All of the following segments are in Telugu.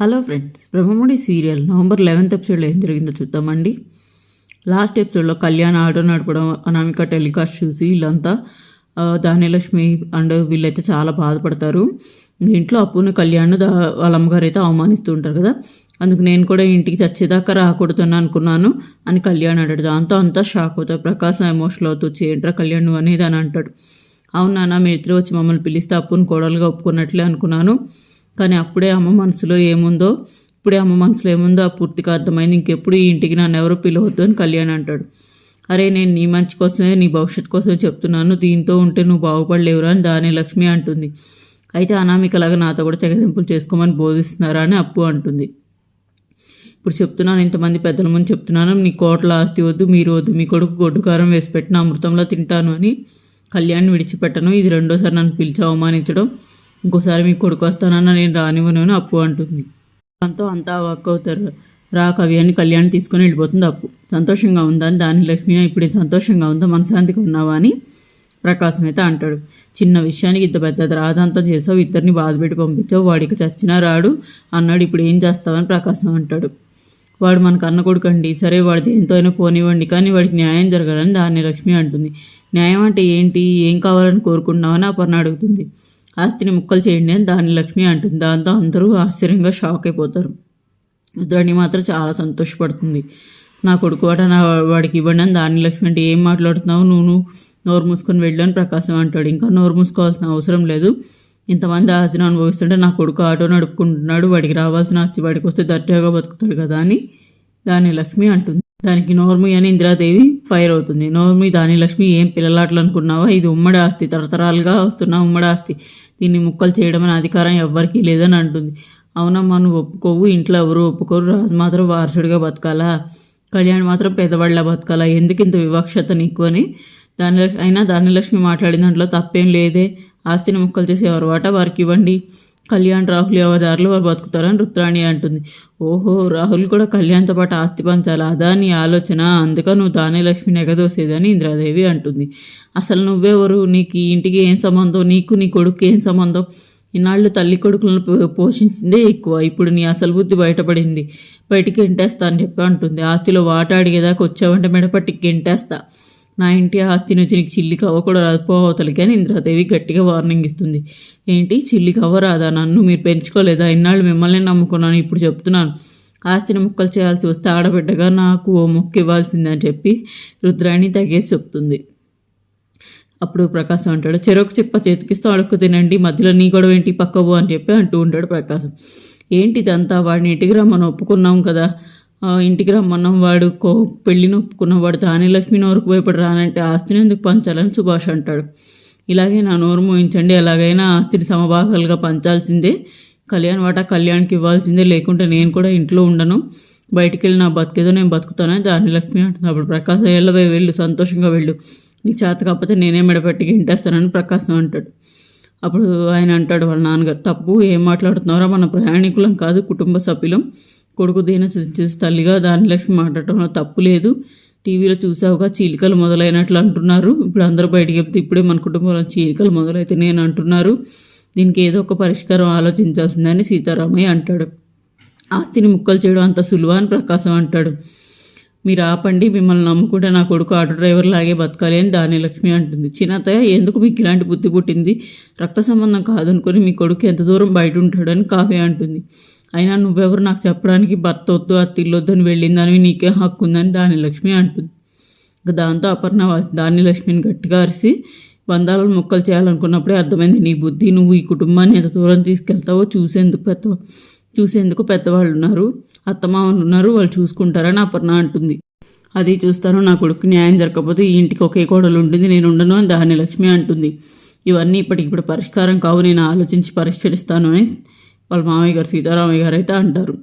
Hello friends Brahmamudi serial November eleventh ఎపిసోడ్లో ఏం జరిగిందో చూద్దామండి. లాస్ట్ ఎపిసోడ్లో కళ్యాణ్ ఆటో నడపడం అనామిక టెలికాస్ట్ చూసి వీళ్ళంతా ధాన్యలక్ష్మి అండ్ వీళ్ళైతే చాలా బాధపడతారు. ఇంట్లో అప్పును కళ్యాణ్ దా వాళ్ళ అమ్మగారు అయితే అవమానిస్తూ ఉంటారు కదా. అందుకు నేను కూడా ఇంటికి చచ్చేదాకా రాకూడదని అనుకున్నాను అని కళ్యాణ్ అంటాడు. దాంతో అంతా షాక్ అవుతారు. ప్రకాశం ఎమోషనల్ అవుతూ ఏంట్రా కళ్యాణ్ అనేది అని అంటాడు. అవును నాన్న మీ ఇద్దరు వచ్చి మమ్మల్ని పిలిస్తే అప్పును కోడలుగా ఒప్పుకున్నట్లే అనుకున్నాను. కానీ అప్పుడే అమ్మ మనసులో ఏముందో ఇప్పుడే అమ్మ మనసులో ఏముందో ఆ పూర్తిగా అర్థమైంది. ఇంకెప్పుడు ఈ ఇంటికి నన్ను ఎవరు పిలవద్దు అని కళ్యాణ్ అంటాడు. అరే నేను నీ మంచి కోసమే నీ భవిష్యత్ కోసమే చెప్తున్నాను. దీంతో ఉంటే నువ్వు బాగుపడలేవురా అని దాని లక్ష్మి అంటుంది. అయితే అనామికలాగా నాతో కూడా తెగదింపులు చేసుకోమని బోధిస్తున్నారా అని అప్పు అంటుంది. ఇప్పుడు చెప్తున్నాను ఇంతమంది పెద్దల ముందు చెప్తున్నాను. నీ కోట్ల ఆస్తి వద్దు మీరు వద్దు మీ కొడుకు గొడ్డు కారం వేసి పెట్టిన అమృతంలో తింటాను అని కళ్యాణ్ విడిచిపెట్టను. ఇది రెండోసారి నన్ను పిలిచి అవమానించడం. ఇంకోసారి మీ కొడుకు వస్తానన్న నేను రానివ్వను అని అప్పు అంటుంది. దాంతో అంతా వర్క్ అవుతారు. రా కవి అని కళ్యాణ్ తీసుకొని వెళ్ళిపోతుంది అప్పు. సంతోషంగా ఉందని దాని లక్ష్మి ఇప్పుడు సంతోషంగా ఉందా? మనశాంతిగా ఉన్నావా? అని ప్రకాశం అయితే అంటాడు. చిన్న విషయానికి ఇంత పెద్ద రాదంతం చేసావు. ఇద్దరిని బాధపెట్టి పంపించావు. వాడికి చచ్చినా రాడు. అన్నాడు ఇప్పుడు ఏం చేస్తావని ప్రకాశం అంటాడు. వాడు మనకు అన్న కొడుకండి. సరే వాడు దేంతో అయినా పోనివ్వండి. కానీ వాడికి న్యాయం జరగాలని దాన్ని లక్ష్మి అంటుంది. న్యాయం అంటే ఏంటి? ఏం కావాలని కోరుకుంటున్నావని అపర్ణ అడుగుతుంది. ఆస్తిని ముక్కలు చేయండి అని దాని లక్ష్మి అంటుంది. దాంతో అందరూ ఆశ్చర్యంగా షాక్ అయిపోతారు. రుద్రాణి మాత్రం చాలా సంతోషపడుతుంది. నా కొడుకు వాట నా వాడికి ఇవ్వండి అని దాని లక్ష్మి అంటే ఏం మాట్లాడుతున్నావు? నువ్వు నువ్వు నోరు మూసుకొని వెళ్ళు అని ప్రకాశం అంటాడు. ఇంకా నోరు మూసుకోవాల్సిన అవసరం లేదు. ఇంతమంది ఆస్తిని అనుభవిస్తుంటే నా కొడుకు ఆటో నడుపుకుంటున్నాడు. వాడికి రావాల్సిన ఆస్తి వాడికి వస్తే దర్జాగా బతుకుతాడు కదా అని దాని లక్ష్మి అంటుంది. దానికి నోర్మి అని ఇందిరాదేవి ఫైర్ అవుతుంది. నోర్మి దాని లక్ష్మి ఏం పిల్లలాటలు అనుకున్నావా ఇది ఉమ్మడి ఆస్తి తరతరాలుగా వస్తున్న ఉమ్మడి ఆస్తి. దీన్ని ముక్కలు చేయడం అనే అధికారం ఎవ్వరికీ లేదని అంటుంది. అవునమ్మా నువ్వు ఒప్పుకోవు ఇంట్లో ఎవరు ఒప్పుకోరు. రాజు మాత్రం వారసుడిగా బతకాలా? కళ్యాణ్ మాత్రం పెద్దవాళ్ళ బతకాలా? ఎందుకు ఇంత వివక్షత నీకు అని? దాని అయినా ధాన్యలక్ష్మి మాట్లాడిన దాంట్లో తప్పేం లేదే. ఆస్తిని ముక్కలు చేసి ఎవరు వాటా వారికి ఇవ్వండి. కళ్యాణ్ రాహుల్ ఎవరిదారులు వారు బతుకుతారని రుద్రాణి అంటుంది. ఓహో రాహుల్ కూడా కళ్యాణ్తో పాటు ఆస్తి పంచాలి? అదా నీ ఆలోచన. అందుక నువ్వు దానేలక్ష్మి నెగదోసేదని ఇంద్రాదేవి అంటుంది. అసలు నువ్వెవరు? నీకు ఈ ఇంటికి ఏం సంబంధం? నీకు నీ కొడుకు ఏం సంబంధం? ఇన్నాళ్ళు తల్లి కొడుకులను పో- పోషించిందే ఎక్కువ. ఇప్పుడు నీ అసలు బుద్ధి బయటపడింది. బయటికి ఎంటేస్తా అని చెప్పి అంటుంది. ఆస్తిలో వాట అడిగేదాకా వచ్చావంటే మెడపట్టి ఎంటేస్తా నా ఇంటి ఆస్తి నుంచి నీకు చిల్లి కవ్వ కూడా రాకపోవతలకి అని ఇంద్రాదేవి గట్టిగా వార్నింగ్ ఇస్తుంది. ఏంటి? చిల్లి కవ్వ రాదా? నన్ను మీరు పెంచుకోలేదా? ఇన్నాళ్ళు మిమ్మల్ని నమ్ముకున్నాను ఇప్పుడు చెప్తున్నాను. ఆస్తిని ముక్కలు చేయాల్సి వస్తే ఆడబిడ్డగా నాకు ఓ మొక్క ఇవ్వాల్సిందే అని చెప్పి రుద్రాణి తగేసి చెప్తుంది. అప్పుడు ప్రకాశం అంటాడు చెరొక చిప్ప చేతికిస్తూ అడుక్కు తినండి మధ్యలో నీ గొడవ ఏంటి? పక్కవు అని చెప్పి అంటూ ఉంటాడు ప్రకాశం. ఏంటి ఇదంతా? వాడిని ఇంటికి రమ్మని ఒప్పుకున్నాం కదా. ఇంటికి రమ్మన్నాం. వాడు కో పెళ్ళిని ఒప్పుకున్నవాడు దాని లక్ష్మి నోరుకు భయపడి రానంటే ఆస్తిని ఎందుకు పంచాలని సుభాష్ అంటాడు. ఇలాగే నా నోరు మోయించండి. ఎలాగైనా ఆస్తిని సమభాగాలుగా పంచాల్సిందే. కళ్యాణ్ వాటా కళ్యాణ్కి ఇవ్వాల్సిందే. లేకుంటే నేను కూడా ఇంట్లో ఉండను. బయటికి వెళ్ళి నా బతికేదో నేను బతుకుతానని దాని లక్ష్మి అంటుంది. అప్పుడు ప్రకాశం వెళ్ళవే వెళ్ళు సంతోషంగా వెళ్ళు. నీకు చేత కాకపోతే నేనే మెడపెట్టి ఇంటేస్తానని ప్రకాశం అంటాడు. అప్పుడు ఆయన అంటాడు వాళ్ళ నాన్నగారు తప్పు ఏం మాట్లాడుతున్నారో మన ప్రయాణికులం కాదు కుటుంబ సభ్యులం. కొడుకు దీన సృష్టి తల్లిగా దాని లక్ష్మి మాట్లాడటంలో తప్పు లేదు. టీవీలో చూసావుగా చీలికలు మొదలైనట్లు అంటున్నారు. ఇప్పుడు అందరూ బయటికి చెప్తే ఇప్పుడే మన కుటుంబంలో చీలికలు మొదలైతే నేను అంటున్నారు. దీనికి ఏదో ఒక పరిష్కారం ఆలోచించాల్సిందని సీతారామయ్య అంటాడు. ఆస్తిని ముక్కలు చేయడం అంత సులువ అని ప్రకాశం అంటాడు. మీరు ఆపండి మిమ్మల్ని నమ్ముకుంటే నా కొడుకు ఆటో డ్రైవర్ లాగే బతకాలి అని దాని లక్ష్మి అంటుంది. చిన్నతయ్య ఎందుకు మీకు ఇలాంటి బుద్ధి పుట్టింది? రక్త సంబంధం కాదనుకొని మీ కొడుకు ఎంత దూరం బయట ఉంటాడని కావ్య అంటుంది. అయినా నువ్వెవరు నాకు చెప్పడానికి భర్త వద్దు అత్తిల్లొద్దు అని వెళ్ళిందని నీకే హక్కు ఉందని దాని లక్ష్మి అంటుంది. ఇక దాంతో అపర్ణ దాని లక్ష్మిని గట్టిగా అరిసి బంధాలను ముక్కలు చేయాలనుకున్నప్పుడే అర్థమైంది నీ బుద్ధి నువ్వు ఈ కుటుంబాన్ని ఎంత దూరం తీసుకెళ్తావో చూసేందుకు పెద్ద చూసేందుకు పెద్దవాళ్ళు ఉన్నారు అత్తమామలు ఉన్నారు వాళ్ళు చూసుకుంటారని అపర్ణ అంటుంది. అది చూస్తాను నా కొడుకు న్యాయం జరగకపోతే ఈ ఇంటికి ఒకే కోడలు ఉంటుంది నేను ఉండను అని దాని లక్ష్మి అంటుంది. ఇవన్నీ ఇప్పటికిప్పుడు పరిష్కారం కావు నేను ఆలోచించి పరిష్కరిస్తాను అని వాళ్ళ మామయ్య గారు సీతారామయ్య గారు అయితే అంటారు.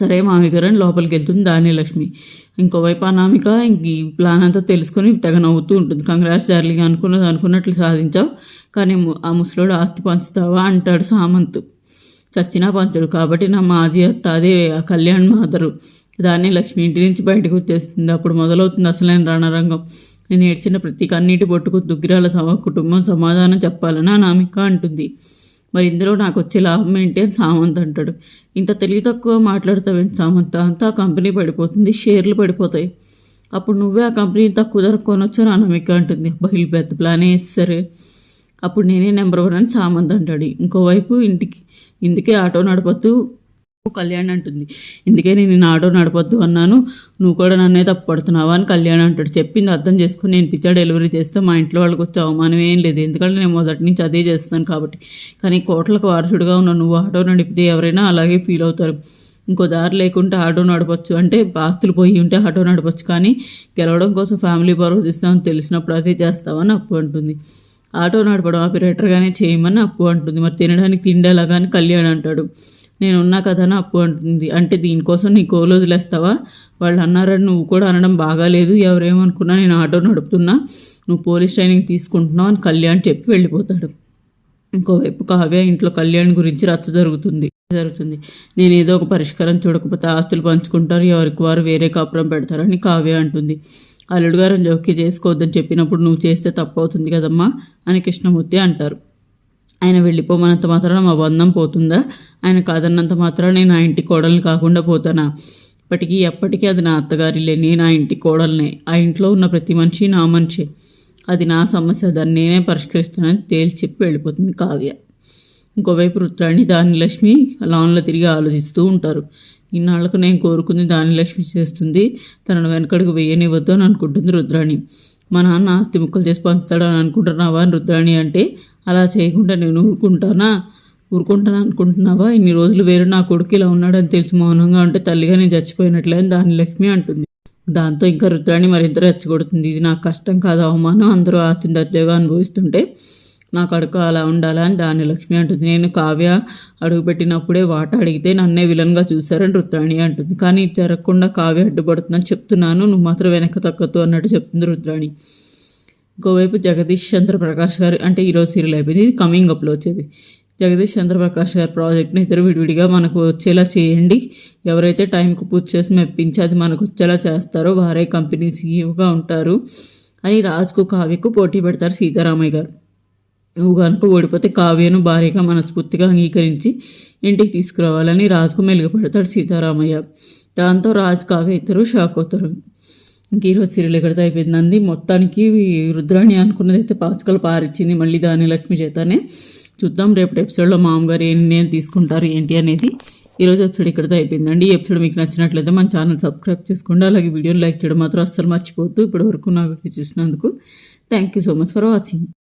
సరే మామయ్య గారు అని లోపలికి వెళ్తుంది దాని లక్ష్మి ఇంకోవైపు అనామిక ఇంక ఈ ప్లాన్ అంతా తెలుసుకొని తెగ నవ్వుతూ ఉంటుంది. కంగ్రాస్ డార్లింగ్ అనుకున్నది అనుకున్నట్లు సాధించావు కానీ ఆ ముసలోడు ఆస్తి పంచుతావా? అంటాడు సామంత్. చచ్చినా పంచడు కాబట్టి నా మాజీ అత్త అదే ఆ కళ్యాణ్ మాదరు. దాన్ని లక్ష్మి ఇంటి నుంచి బయటకు వచ్చేస్తుంది. అప్పుడు మొదలవుతుంది అసలైన రణరంగం. నేను ఏడ్చిన ప్రతి కన్నీటి పొట్టుకు దుగ్గిరాల సమ కుటుంబం సమాధానం చెప్పాలని అనామిక అంటుంది. మరి ఇందులో నాకు వచ్చే లాభం ఏంటి అని సామంత్ అంటాడు. ఇంత తెలివి తక్కువ మాట్లాడతావేంటి సామంత? అంతా ఆ కంపెనీ పడిపోతుంది షేర్లు పడిపోతాయి. అప్పుడు నువ్వే ఆ కంపెనీ తక్కువ ధర కొనొచ్చు అని అనమిక అంటుంది. బహిల్ పెద్ద ప్లానే వేస్తారు అప్పుడు నేనే నెంబర్ వన్ అని సామంత్ అంటాడు. ఇంకోవైపు ఇంటికి ఇందుకే ఆటో నడపతూ కళ్యాణ్ అంటుంది. ఇందుకే నేను ఆటో నడపొద్దు అన్నాను. నువ్వు కూడా నన్నే తప్పు పడుతున్నావా అని కళ్యాణ్ అంటాడు. చెప్పింది అర్థం చేసుకుని నేను పిచ్చా డెలివరీ చేస్తే మా ఇంట్లో వాళ్ళకి వచ్చే అవమానం ఏం లేదు. ఎందుకంటే నేను మొదటి నుంచి అదే చేస్తాను కాబట్టి. కానీ కోట్లకు వారసుడిగా ఉన్న నువ్వు ఆటో నడిపితే ఎవరైనా అలాగే ఫీల్ అవుతారు. ఇంకో దారి లేకుంటే ఆటో నడపచ్చు. అంటే ఆస్తులు పోయి ఉంటే ఆటో నడపచ్చు. కానీ గెలవడం కోసం ఫ్యామిలీ పరువు తెలిసినప్పుడు అదే చేస్తావని అప్పు అంటుంది. ఆటో నడపడం ఆపరేటర్గానే చేయమని అప్పు అంటుంది. మరి తినడానికి తిండేలా కానీ కళ్యాణ్ అంటాడు. నేను ఉన్నా కదా అని అప్పు అంటుంది. అంటే దీనికోసం నీ కోలు వదిలేస్తావా వాళ్ళు అన్నారని నువ్వు కూడా అనడం బాగాలేదు. ఎవరేమనుకున్నా నేను ఆటో నడుపుతున్నా. నువ్వు పోలీస్ ట్రైనింగ్ తీసుకుంటున్నావు అని కళ్యాణ్ చెప్పి వెళ్ళిపోతాడు. ఇంకోవైపు కావ్య ఇంట్లో కళ్యాణ్ గురించి రచ్చ జరుగుతుంది. జరుగుతుంది. నేను ఏదో ఒక పరిష్కారం చూడకపోతే ఆస్తులు పంచుకుంటారు. ఎవరికి వారు వేరే కాపురం పెడతారని కావ్య అంటుంది. అల్లుడు గారు జోక్య చేసుకోవద్దని చెప్పినప్పుడు నువ్వు చేస్తే తప్పు అవుతుంది కదమ్మా అని కృష్ణమూర్తి అంటారు. ఆయన వెళ్ళిపోమన్నంత మాత్రాన మా బంధం పోతుందా? ఆయన కాదన్నంత మాత్రాన నేను ఆ ఇంటి కోడల్ని కాకుండా పోతానా? ఇప్పటికీ ఎప్పటికీ అది నా అత్తగారిలే నేను ఆ ఇంటి కోడల్నే. ఆ ఇంట్లో ఉన్న ప్రతి మనిషి నా మనిషి. అది నా సమస్య దాన్ని నేనే పరిష్కరిస్తానని తేల్చి చెప్పి వెళ్ళిపోతుంది కావ్య. ఇంకోవైపు రుద్రాణి దాని లక్ష్మి లాన్లో తిరిగి ఆలోచిస్తూ ఉంటారు. ఇన్నాళ్ళకు నేను కోరుకుంది దాని లక్ష్మి చేస్తుంది. తనను వెనకడుగు వేయనివ్వద్దు అని అనుకుంటుంది రుద్రాణి. మా నాన్న ఆస్తి ముక్కలు చేసి పంచుతాడని అనుకుంటున్నావా? అని రుద్రాణి అంటే అలా చేయకుండా నేను ఊరుకుంటానా? ఊరుకుంటాను అనుకుంటున్నావా? ఇన్ని రోజులు వేరే నా కొడుకు ఇలా ఉన్నాడని తెలిసి మౌనంగా ఉంటే తల్లిగా నేను చచ్చిపోయినట్లే అని దాని లక్ష్మి అంటుంది. దాంతో ఇంకా రుద్రాణి మరింత రెచ్చగొడుతుంది. ఇది నాకు కష్టం కాదు అవమానం. అందరూ ఆస్తిని దర్జాగా అనుభవిస్తుంటే నా కడుకు అలా ఉండాలా అని దాని లక్ష్మి అంటుంది. నేను కావ్య అడుగుపెట్టినప్పుడే వాట అడిగితే నన్నే విలన్గా చూశారని రుద్రాణి అంటుంది. కానీ ఇది జరగకుండా కావ్య అడ్డుపడుతుందని చెప్తున్నాను. నువ్వు మాత్రం వెనక తక్కద్దు అన్నట్టు చెప్తుంది రుద్రాణి. ఇంకోవైపు జగదీష్ చంద్రప్రకాష్ గారు అంటే ఈరోజు సీరియల్ అయిపోయింది. ఇది కమింగ్ అప్లో వచ్చేది. జగదీష్ చంద్రప్రకాష్ గారి ప్రాజెక్ట్ని ఇద్దరు విడివిడిగా మనకు వచ్చేలా చేయండి. ఎవరైతే టైంకు పూర్తి చేసి మెప్పించి అది మనకు వచ్చేలా చేస్తారో వారే కంపెనీ సీఈఓగా ఉంటారు అని రాజుకు కావ్యకు పోటీ పెడతారు సీతారామయ్య గారు. నువ్వు కనుక ఓడిపోతే కావ్యను భార్యగా మనస్ఫూర్తిగా అంగీకరించి ఇంటికి తీసుకురావాలని రాజుకు మెలుగుపడతాడు సీతారామయ్య. దాంతో రాజు కావ్య ఇద్దరు షాక్ అవుతారు. ఇంక ఈరోజు సీరియల్ ఎక్కడితో అయిపోయిందండి మొత్తానికి రుద్రాణి అనుకున్నది అయితే పాచకలు పారిచ్చింది మళ్ళీ దాని లక్ష్మి చేతనే. చూద్దాం రేపటి ఎపిసోడ్లో మామగారు ఏం నేను తీసుకుంటారు ఏంటి అనేది. ఈరోజు ఎపిసోడ్ ఇక్కడితో అయిపోయిందండి. ఈ ఎపిసోడ్ మీకు నచ్చినట్లయితే మన ఛానల్ సబ్స్క్రైబ్ చేసుకోండి. అలాగే వీడియోని లైక్ చేయడం మాత్రం అస్సలు మర్చిపోద్దు ఇప్పటివరకు నా వీడియో చూసినందుకు thank you so much for watching.